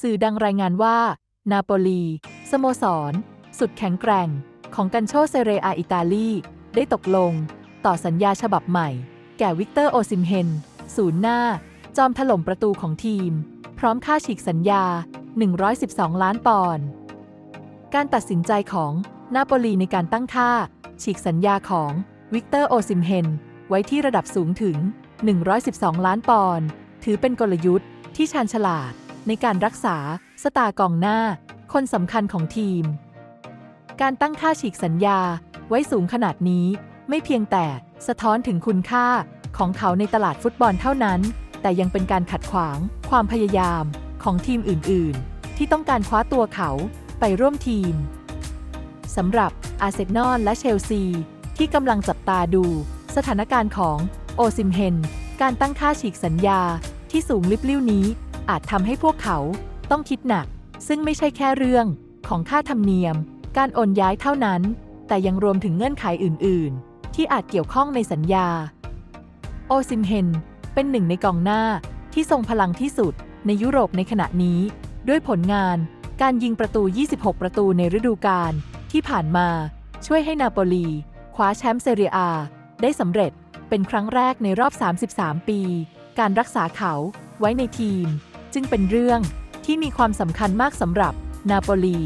สื่อดังรายงานว่า นาโปลี สโมสร สุดแข็งแกร่ง ของกันโชเซเรอาอิตาลี ได้ตกลง ต่อสัญญาฉบับใหม่ แก่วิกเตอร์โอซิมเฮน ศูนย์หน้า จอมถล่มประตูของทีม พร้อมค่าฉีกสัญญา 112 ล้านปอนด์การตัดสินใจของนาโปลีในการตั้งค่า ฉีกสัญญาของวิกเตอร์โอซิมเฮน ไว้ที่ระดับสูงถึง 112 ล้านปอนด์ถือเป็นกลยุทธ์ที่ชาญฉลาด ในการรักษาสตาร์กองหน้า คนสำคัญของทีม การตั้งค่าฉีกสัญญาไว้สูงขนาดนี้ ไม่เพียงแต่สะท้อนถึงคุณค่าของเขาในตลาดฟุตบอลเท่านั้น แต่ยังเป็นการขัดขวางความพยายามของทีมอื่น ๆ ที่ต้องการคว้าตัวเขาไปร่วมทีมสำหรับอาร์เซนอลและเชลซี ที่กำลังจับตาดู สถานการณ์ของโอซิมเฮน การตั้งค่าฉีกสัญญาที่สูงลิบลิ่วนี้ อาจทำให้พวกเขาต้องคิดหนัก ซึ่งไม่ใช่แค่เรื่องของค่าธรรมเนียม การโอนย้ายเท่านั้น แต่ยังรวมถึงเงื่อนไขอื่น ๆ ที่อาจเกี่ยวข้องในสัญญา โอซิมเฮนเป็นหนึ่งในกองหน้าที่ทรงพลังที่สุดในยุโรปในขณะนี้ ด้วยผลงานการยิงประตู 26 ประตูในฤดูกาลที่ผ่านมาช่วยให้นาโปลีคว้าแชมป์เซเรียอาได้สำเร็จเป็นครั้งแรกในรอบ 33 ปี การรักษาเขาไว้ในทีม จึงเป็นเรื่องที่มีความสำคัญมากสำหรับนาโปลี